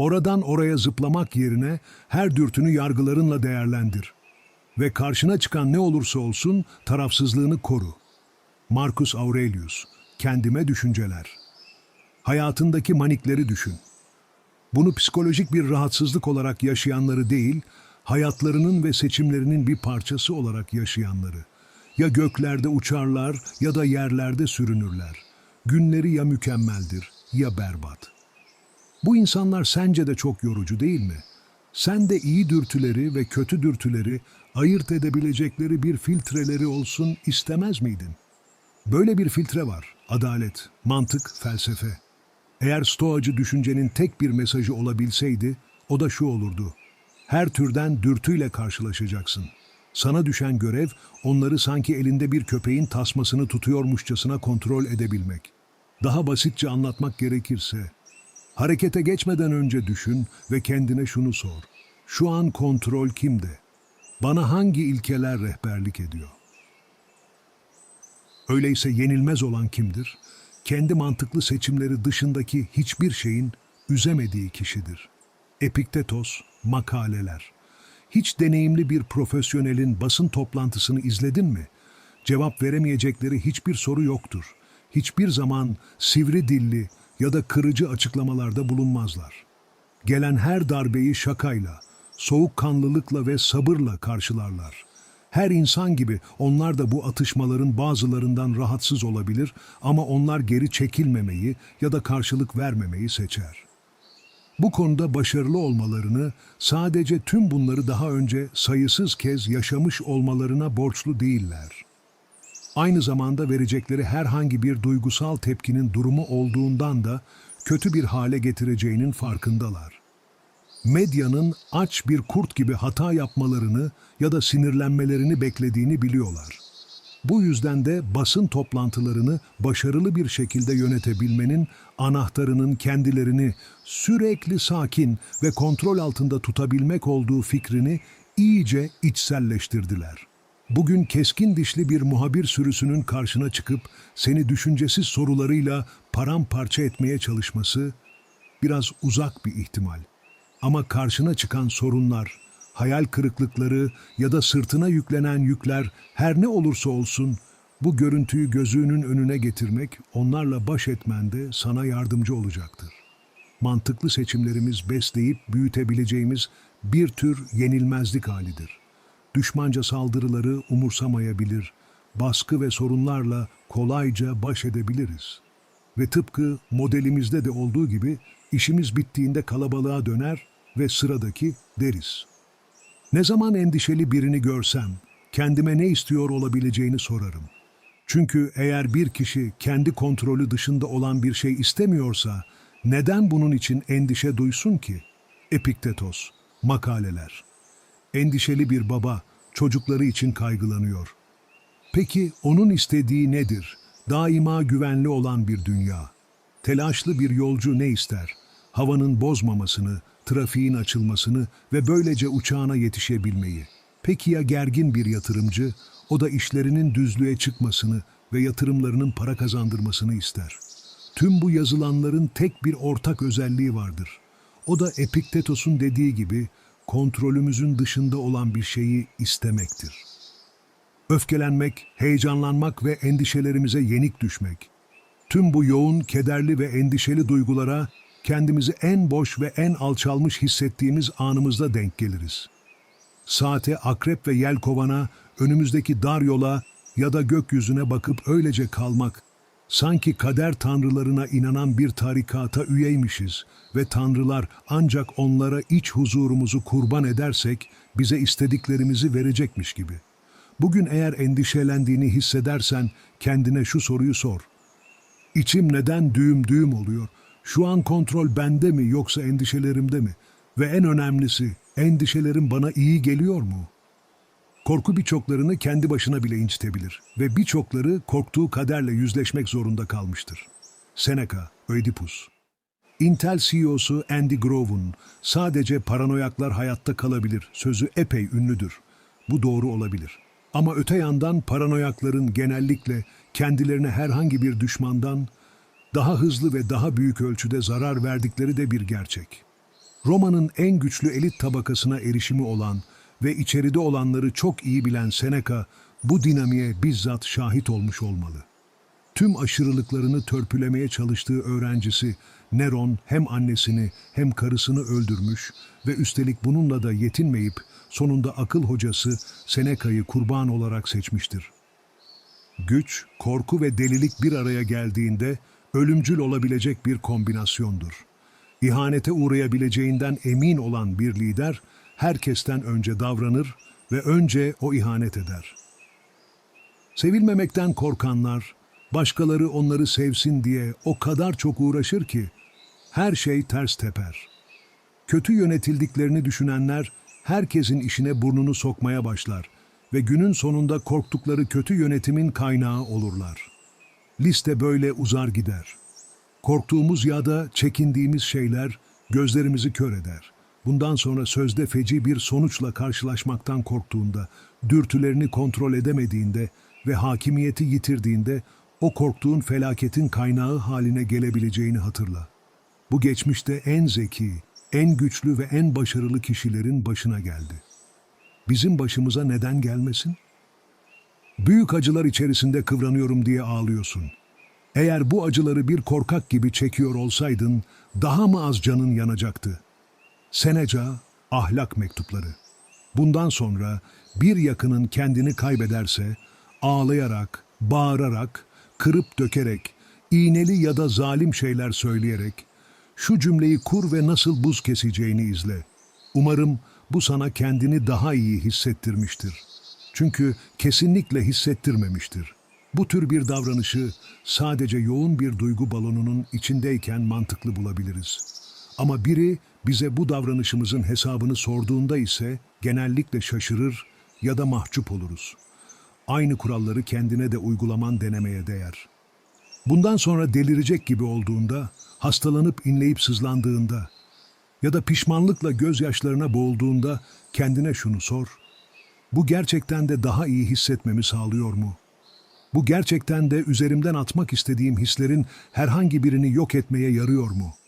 Oradan oraya zıplamak yerine her dürtünü yargılarınla değerlendir. Ve karşına çıkan ne olursa olsun tarafsızlığını koru. Marcus Aurelius, Kendime Düşünceler Hayatındaki manikleri düşün. Bunu psikolojik bir rahatsızlık olarak yaşayanları değil, hayatlarının ve seçimlerinin bir parçası olarak yaşayanları. Ya göklerde uçarlar ya da yerlerde sürünürler. Günleri ya mükemmeldir ya berbat. Bu insanlar sence de çok yorucu değil mi? Sen de iyi dürtüleri ve kötü dürtüleri ayırt edebilecekleri bir filtreleri olsun istemez miydin? Böyle bir filtre var. Adalet, mantık, felsefe. Eğer stoacı düşüncenin tek bir mesajı olabilseydi, o da şu olurdu. Her türden dürtüyle karşılaşacaksın. Sana düşen görev, onları sanki elinde bir köpeğin tasmasını tutuyormuşçasına kontrol edebilmek. Daha basitçe anlatmak gerekirse, harekete geçmeden önce düşün ve kendine şunu sor. Şu an kontrol kimde? Bana hangi ilkeler rehberlik ediyor? Öyleyse yenilmez olan kimdir? Kendi mantıklı seçimleri dışındaki hiçbir şeyin üzemediği kişidir. Epiktetos, makaleler. Hiç deneyimli bir profesyonelin basın toplantısını izledin mi? Cevap veremeyecekleri hiçbir soru yoktur. Hiçbir zaman sivri dilli ya da kırıcı açıklamalarda bulunmazlar. Gelen her darbeyi şakayla, soğukkanlılıkla ve sabırla karşılarlar. Her insan gibi onlar da bu atışmaların bazılarından rahatsız olabilir ama onlar geri çekilmemeyi ya da karşılık vermemeyi seçer. Bu konuda başarılı olmalarını sadece tüm bunları daha önce sayısız kez yaşamış olmalarına borçlu değiller. Aynı zamanda verecekleri herhangi bir duygusal tepkinin durumu olduğundan da kötü bir hale getireceğinin farkındalar medyanın aç bir kurt gibi hata yapmalarını ya da sinirlenmelerini beklediğini biliyorlar. Bu yüzden de basın toplantılarını başarılı bir şekilde yönetebilmenin anahtarının kendilerini sürekli sakin ve kontrol altında tutabilmek olduğu fikrini iyice içselleştirdiler. Bugün keskin dişli bir muhabir sürüsünün karşına çıkıp seni düşüncesiz sorularıyla paramparça etmeye çalışması biraz uzak bir ihtimal. Ama karşına çıkan sorunlar, hayal kırıklıkları ya da sırtına yüklenen yükler her ne olursa olsun bu görüntüyü gözünün önüne getirmek onlarla baş etmende sana yardımcı olacaktır. Mantıklı seçimlerimiz besleyip büyütebileceğimiz bir tür yenilmezlik halidir. Düşmanca saldırıları umursamayabilir, baskı ve sorunlarla kolayca baş edebiliriz. Ve tıpkı modelimizde de olduğu gibi işimiz bittiğinde kalabalığa döner ve sıradaki deriz. Ne zaman endişeli birini görsem kendime ne istiyor olabileceğini sorarım. Çünkü eğer bir kişi kendi kontrolü dışında olan bir şey istemiyorsa neden bunun için endişe duysun ki? Epiktetos, makaleler. Endişeli bir baba çocukları için kaygılanıyor. Peki onun istediği nedir? Daima güvenli olan bir dünya. Telaşlı bir yolcu ne ister? Havanın bozmamasını, trafiğin açılmasını ve böylece uçağına yetişebilmeyi. Peki ya gergin bir yatırımcı? O da işlerinin düzlüğe çıkmasını ve yatırımlarının para kazandırmasını ister. Tüm bu yazılanların tek bir ortak özelliği vardır. O da Epiktetos'un dediği gibi kontrolümüzün dışında olan bir şeyi istemektir. Öfkelenmek, heyecanlanmak ve endişelerimize yenik düşmek. Tüm bu yoğun, kederli ve endişeli duygulara kendimizi en boş ve en alçalmış hissettiğimiz anımızda denk geliriz. Saate, akrep ve yelkovana, önümüzdeki dar yola ya da gökyüzüne bakıp öylece kalmak, sanki kader tanrılarına inanan bir tarikata üyeymişiz ve tanrılar ancak onlara iç huzurumuzu kurban edersek bize istediklerimizi verecekmiş gibi. Bugün eğer endişelendiğini hissedersen kendine şu soruyu sor. İçim neden düğüm düğüm oluyor? Şu an kontrol bende mi yoksa endişelerimde mi? Ve en önemlisi, endişelerim bana iyi geliyor mu? Korku birçoklarını kendi başına bile incitebilir ve birçokları korktuğu kaderle yüzleşmek zorunda kalmıştır. Seneca, Oedipus Intel CEO'su Andy Grove'un sadece paranoyaklar hayatta kalabilir sözü epey ünlüdür. Bu doğru olabilir. Ama öte yandan paranoyakların genellikle kendilerine herhangi bir düşmandan daha hızlı ve daha büyük ölçüde zarar verdikleri de bir gerçek. Roma'nın en güçlü elit tabakasına erişimi olan ve içeride olanları çok iyi bilen Seneca bu dinamiğe bizzat şahit olmuş olmalı. Tüm aşırılıklarını törpülemeye çalıştığı öğrencisi Neron hem annesini hem karısını öldürmüş ve üstelik bununla da yetinmeyip sonunda akıl hocası Seneca'yı kurban olarak seçmiştir. Güç, korku ve delilik bir araya geldiğinde ölümcül olabilecek bir kombinasyondur. İhanete uğrayabileceğinden emin olan bir lider herkesten önce davranır ve önce o ihanet eder. Sevilmemekten korkanlar, başkaları onları sevsin diye o kadar çok uğraşır ki her şey ters teper. Kötü yönetildiklerini düşünenler herkesin işine burnunu sokmaya başlar ve günün sonunda korktukları kötü yönetimin kaynağı olurlar. Liste böyle uzar gider. Korktuğumuz ya da çekindiğimiz şeyler gözlerimizi kör eder. Bundan sonra sözde feci bir sonuçla karşılaşmaktan korktuğunda, dürtülerini kontrol edemediğinde ve hakimiyeti yitirdiğinde o korktuğun felaketin kaynağı haline gelebileceğini hatırla. Bu geçmişte en zeki, en güçlü ve en başarılı kişilerin başına geldi. Bizim başımıza neden gelmesin? Büyük acılar içerisinde kıvranıyorum diye ağlıyorsun. Eğer bu acıları bir korkak gibi çekiyor olsaydın daha mı az canın yanacaktı? Seneca Ahlak Mektupları Bundan sonra bir yakının kendini kaybederse ağlayarak, bağırarak, kırıp dökerek, iğneli ya da zalim şeyler söyleyerek şu cümleyi kur ve nasıl buz keseceğini izle. Umarım bu sana kendini daha iyi hissettirmiştir. Çünkü kesinlikle hissettirmemiştir. Bu tür bir davranışı sadece yoğun bir duygu balonunun içindeyken mantıklı bulabiliriz. Ama biri bize bu davranışımızın hesabını sorduğunda ise genellikle şaşırır ya da mahcup oluruz. Aynı kuralları kendine de uygulaman denemeye değer. Bundan sonra delirecek gibi olduğunda, hastalanıp inleyip sızlandığında ya da pişmanlıkla gözyaşlarına boğulduğunda kendine şunu sor. Bu gerçekten de daha iyi hissetmemi sağlıyor mu? Bu gerçekten de üzerimden atmak istediğim hislerin herhangi birini yok etmeye yarıyor mu?''